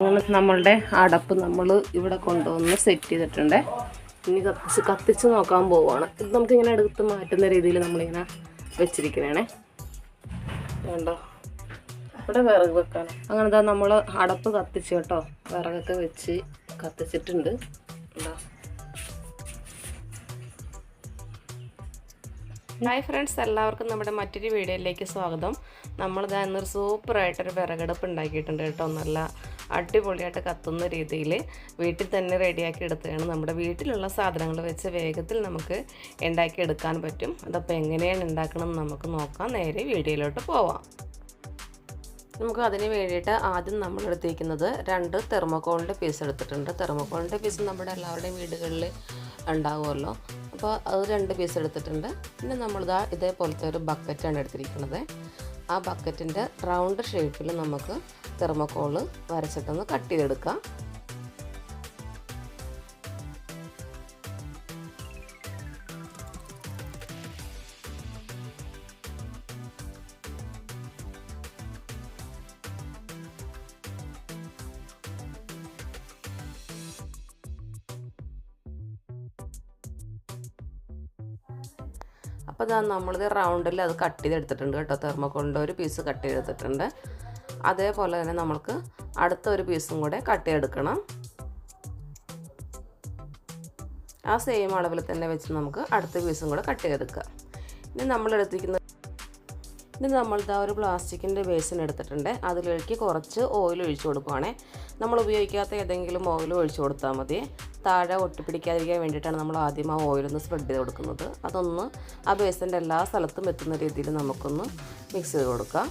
അങ്ങനെ നമ്മളുടെ അടപ്പ് നമ്മൾ ഇവിടെ കൊണ്ടുവന്ന് സെറ്റ് ചെയ്തിട്ടുണ്ട്. ഇനി കത്തിച്ച് കത്തിച്ച് നോക്കാൻ പോവുകയാണ് ഇത് നമുക്കിങ്ങനെ എടുത്ത് മാറ്റുന്ന രീതിയിൽ നമ്മളിങ്ങനെ വെച്ചിരിക്കണേ വേണ്ടോ ഇവിടെ വിറക് വെക്കാനോ. അങ്ങനെ ഇതാ നമ്മൾ അടപ്പ് കത്തിച്ച് കേട്ടോ. വിറകൊക്കെ വെച്ച് കത്തിച്ചിട്ടുണ്ട്. ഹായ് ഫ്രണ്ട്സ് എല്ലാവർക്കും നമ്മുടെ മറ്റൊരു വീഡിയോയിലേക്ക് സ്വാഗതം. നമ്മളിതാ ഇന്നൊരു സൂപ്പറായിട്ടൊരു വിറകടുപ്പ് ഉണ്ടാക്കിയിട്ടുണ്ട് കേട്ടോ. നല്ല അടിപൊളിയായിട്ട് കത്തുന്ന രീതിയിൽ വീട്ടിൽ തന്നെ റെഡിയാക്കി എടുത്തതാണ്. നമ്മുടെ വീട്ടിലുള്ള സാധനങ്ങൾ വെച്ച് വേഗത്തിൽ നമുക്ക് ഉണ്ടാക്കിയെടുക്കാൻ പറ്റും. അതപ്പോൾ എങ്ങനെയാണ് ഉണ്ടാക്കണമെന്ന് നമുക്ക് നോക്കാം. നേരെ വീഡിയോയിലോട്ട് പോവാം. നമുക്ക് അതിന് വേണ്ടിയിട്ട് ആദ്യം നമ്മൾ എടുത്തിരിക്കുന്നത് രണ്ട് തെർമോക്കോളിന്റെ പീസ് എടുത്തിട്ടുണ്ട്. തെർമോക്കോളിന്റെ പീസ് നമ്മുടെ എല്ലാവരുടെയും വീടുകളിൽ ഉണ്ടാവുമല്ലോ. അപ്പോൾ അത് രണ്ട് പീസ് എടുത്തിട്ടുണ്ട്. പിന്നെ നമ്മളിതാ ഇതേപോലത്തെ ഒരു ബക്കറ്റാണ് എടുത്തിരിക്കുന്നത്. ആ ബക്കറ്റിന്റെ റൗണ്ട് ഷേപ്പിൽ നമുക്ക് തെർമോക്കോൾ വരച്ചിട്ടൊന്ന് കട്ട് ചെയ്തെടുക്കാം. അപ്പോൾ ഇതാ നമ്മളിത് റൗണ്ടിൽ അത് കട്ട് ചെയ്തെടുത്തിട്ടുണ്ട് കേട്ടോ. തെർമോക്കോളിന്റെ ഒരു പീസ് കട്ട് ചെയ്തെടുത്തിട്ടുണ്ട്. അതേപോലെ തന്നെ നമ്മൾക്ക് അടുത്ത ഒരു പീസും കൂടെ കട്ട് ചെയ്തെടുക്കണം. ആ സെയിം അളവിൽ തന്നെ വെച്ച് നമുക്ക് അടുത്ത പീസും കൂടെ കട്ട് ചെയ്തെടുക്കുക ഇനി നമ്മൾ എടുത്തിരിക്കുന്ന ഇനി നമ്മളിതാ ഒരു പ്ലാസ്റ്റിക്കിന്റെ ബേസിൻ എടുത്തിട്ടുണ്ട്. അതിലേക്ക് കുറച്ച് ഓയിൽ ഒഴിച്ചു കൊടുക്കുവാണേ. നമ്മൾ ഉപയോഗിക്കാത്ത ഏതെങ്കിലും ഓയിൽ ഒഴിച്ചു കൊടുത്താൽ മതി. താഴെ ഒട്ടിപ്പിടിക്കാതിരിക്കാൻ വേണ്ടിയിട്ടാണ് നമ്മൾ ആദ്യം ആ ഓയിലൊന്ന് സ്പ്രെഡ് ചെയ്ത് കൊടുക്കുന്നത്. അതൊന്ന് ആ ബേസിന്റെ എല്ലാ സ്ഥലത്തും എത്തുന്ന രീതിയിൽ നമുക്കൊന്ന് മിക്സ് ചെയ്ത് കൊടുക്കാം.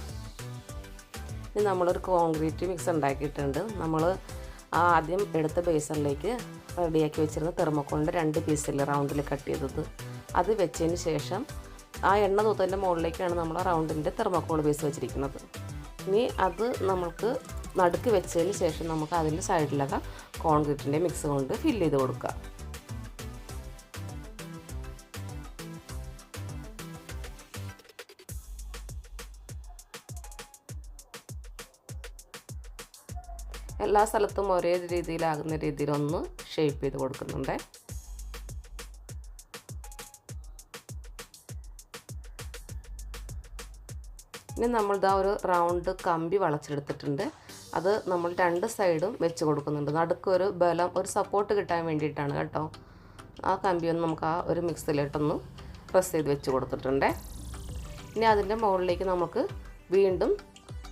ഇനി നമ്മളൊരു കോൺക്രീറ്റ് മിക്സ് ഉണ്ടാക്കിയിട്ടുണ്ട്. നമ്മൾ ആദ്യം എടുത്ത ബേസണിലേക്ക് റെഡിയാക്കി വെച്ചിരുന്ന തെർമോക്കോളിന്റെ രണ്ട് പീസിൽ റൗണ്ടിൽ കട്ട് ചെയ്തത്. അത് വെച്ചതിന് ശേഷം ആ എണ്ണ തൂത്തതിന്റെ മുകളിലേക്കാണ് നമ്മൾ റൗണ്ടിന്റെ തെർമോക്കോൾ ബേസ് വെച്ചിരിക്കുന്നത്. ഇനി അത് നമുക്ക് നടുക്ക് വെച്ചതിന് ശേഷം നമുക്ക് അതിന്റെ സൈഡിലൊക്കെ കോൺക്രീറ്റിന്റെ മിക്സ് കൊണ്ട് ഫില്ല് ചെയ്ത് കൊടുക്കുക എല്ലാ സ്ഥലത്തും ഒരേ രീതിയിലാകുന്ന രീതിയിൽ ഒന്ന് ഷേപ്പ് ചെയ്ത് കൊടുക്കുന്നുണ്ട്. ഇനി നമ്മളിതാ ഒരു റൗണ്ട് കമ്പി വളച്ചെടുത്തിട്ടുണ്ട്. അത് നമ്മൾ രണ്ട് സൈഡും വെച്ച് കൊടുക്കുന്നുണ്ട്. നടുക്ക് ഒരു ബലം ഒരു സപ്പോർട്ട് കിട്ടാൻ വേണ്ടിയിട്ടാണ് കേട്ടോ. ആ കമ്പി ഒന്ന് നമുക്ക് ആ ഒരു മിക്സിലിട്ടൊന്ന് പ്രസ് ചെയ്ത് വെച്ച് കൊടുത്തിട്ടുണ്ട്. ഇനി അതിന്റെ മുകളിലേക്ക് നമുക്ക് വീണ്ടും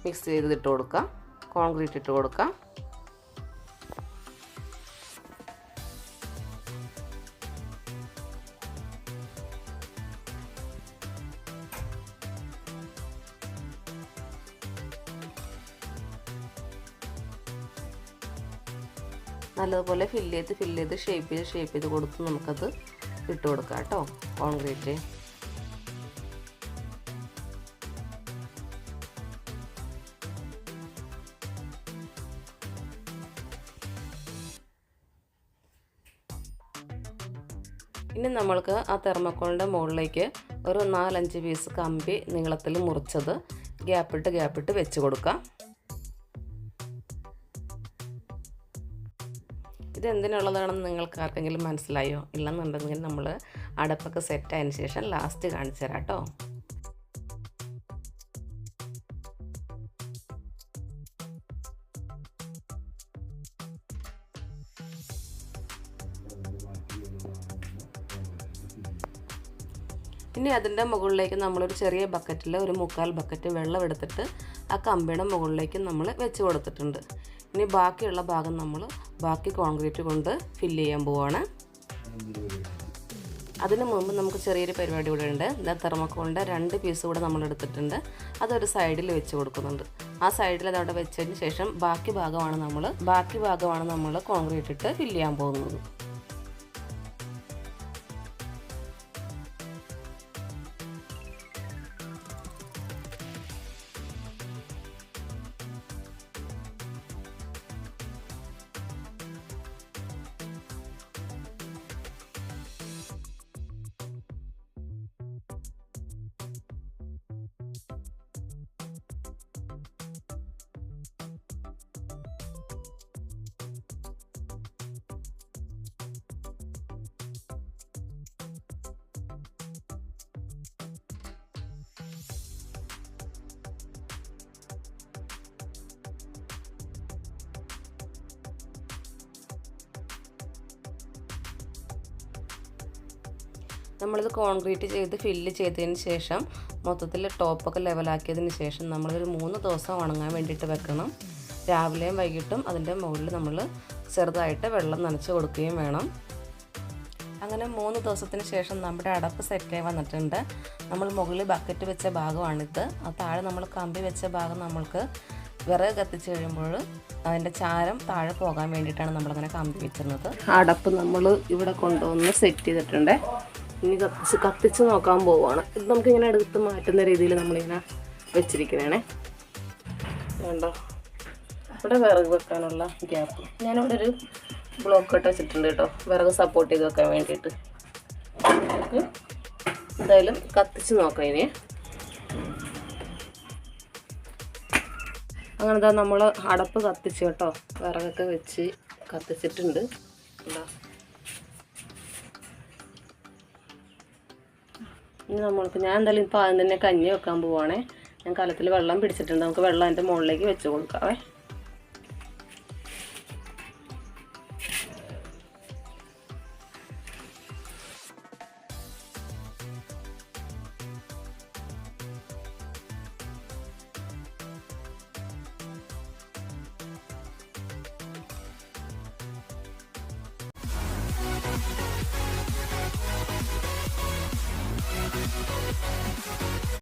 മിക്സ് ചെയ്തിട്ട് കൊടുക്കാം. കോൺക്രീറ്റ് ഇട്ട് കൊടുക്കാം. നല്ലതുപോലെ ഫില്ല് ചെയ്ത് ഫില്ല് ചെയ്ത് ഷേപ്പ് ചെയ്ത് ഷേപ്പ് ചെയ്ത് കൊടുത്ത് നമുക്കത് ഇട്ട് കൊടുക്കാം കേട്ടോ കോൺക്രീറ്റ് ഇനി നമ്മൾക്ക് ആ തെർമക്കോളിന്റെ മുകളിലേക്ക് ഒരു നാലഞ്ച് പീസ് കമ്പി നീളത്തിൽ മുറിച്ചത് ഗ്യാപ്പിട്ട് ഗ്യാപ്പിട്ട് വെച്ച് കൊടുക്കാം. ഇത് എന്തിനുള്ളതാണെന്ന് നിങ്ങൾക്ക് ആർക്കെങ്കിലും മനസ്സിലായോ? ഇല്ലെന്നുണ്ടെങ്കിൽ നമ്മൾ അടപ്പൊക്കെ സെറ്റ് ആയതിന് ശേഷം ലാസ്റ്റ് കാണിച്ചു തരാം കേട്ടോ ഇനി അതിന്റെ മുകളിലേക്ക് നമ്മളൊരു ചെറിയ ബക്കറ്റിൽ ഒരു മുക്കാൽ ബക്കറ്റ് വെള്ളം എടുത്തിട്ട് ആ കമ്പിയുടെ മുകളിലേക്ക് നമ്മൾ വെച്ച് കൊടുത്തിട്ടുണ്ട്. ഇനി ബാക്കിയുള്ള ഭാഗം നമ്മൾ ബാക്കി കോൺക്രീറ്റ് കൊണ്ട് ഫില്ല് ചെയ്യാൻ പോവാണ്. അതിന് മുമ്പ് നമുക്ക് ചെറിയൊരു പരിപാടി ഇവിടെ ഉണ്ട്. ഇതാ തെർമക്കോളിന്റെ രണ്ട് പീസ് കൂടെ നമ്മൾ എടുത്തിട്ടുണ്ട്. അതൊരു സൈഡിൽ വെച്ച് കൊടുക്കുന്നുണ്ട്. ആ സൈഡിൽ അതവിടെ വെച്ചതിന് ശേഷം ബാക്കി ഭാഗമാണ് നമ്മൾ ബാക്കി ഭാഗമാണ് നമ്മൾ കോൺക്രീറ്റ് ഇട്ട് ഫില്ല് ചെയ്യാൻ പോകുന്നത്. നമ്മളിത് കോൺക്രീറ്റ് ചെയ്ത് ഫില്ല് ചെയ്തതിന് ശേഷം മൊത്തത്തിൽ ടോപ്പൊക്കെ ലെവലാക്കിയതിന് ശേഷം നമ്മളൊരു മൂന്ന് ദിവസം ഉണങ്ങാൻ വേണ്ടിയിട്ട് വെക്കണം. രാവിലെയും വൈകിട്ടും അതിന്റെ മുകളിൽ നമ്മൾ ചെറുതായിട്ട് വെള്ളം നനച്ച് കൊടുക്കുകയും വേണം. അങ്ങനെ മൂന്ന് ദിവസത്തിന് ശേഷം നമ്മുടെ അടപ്പ് സെറ്റായി വന്നിട്ടുണ്ട്. നമ്മൾ മുകളിൽ ബക്കറ്റ് വെച്ച ഭാഗമാണിത്. ആ താഴെ നമ്മൾ കമ്പി വെച്ച ഭാഗം നമ്മൾക്ക് വിറക് കത്തിച്ച് കഴിയുമ്പോൾ അതിന്റെ ചാരം താഴെ പോകാൻ വേണ്ടിയിട്ടാണ് നമ്മളങ്ങനെ കമ്പി വെച്ചിരുന്നത്. അടപ്പ് നമ്മൾ ഇവിടെ കൊണ്ടുവന്ന് സെറ്റ് ചെയ്തിട്ടുണ്ട്. ഇനി കത്തിച്ച് കത്തിച്ച് നോക്കാൻ പോവുകയാണ് ഇത് നമുക്കിങ്ങനെ എടുത്ത് മാറ്റുന്ന രീതിയിൽ നമ്മളിങ്ങനെ വെച്ചിരിക്കണേ വേണ്ടോ ഇവിടെ വിറക് വെക്കാനുള്ള ഗ്യാപ്പ്. ഞാനിവിടെ ഒരു ബ്ലോക്ക് ഇട്ട് വെച്ചിട്ടുണ്ട് കേട്ടോ. വിറക് സപ്പോർട്ട് ചെയ്ത് വെക്കാൻ വേണ്ടിയിട്ട്. എന്തായാലും കത്തിച്ച് നോക്കാം ഇനി. അങ്ങനെ നമ്മൾ അടപ്പ് കത്തിച്ച് കേട്ടോ. വിറകൊക്കെ വെച്ച് കത്തിച്ചിട്ടുണ്ട്. എന്താ ഇനി നമ്മൾക്ക് ഞാൻ എന്തായാലും ഇപ്പോൾ ആദ്യം തന്നെ കഞ്ഞി വെക്കാൻ പോവുകയാണേ ഞാൻ കലത്തിൽ വെള്ളം പിടിച്ചിട്ടുണ്ട്. നമുക്ക് വെള്ളം അതിന്റെ മുകളിലേക്ക് വെച്ച് കൊടുക്കാവേ.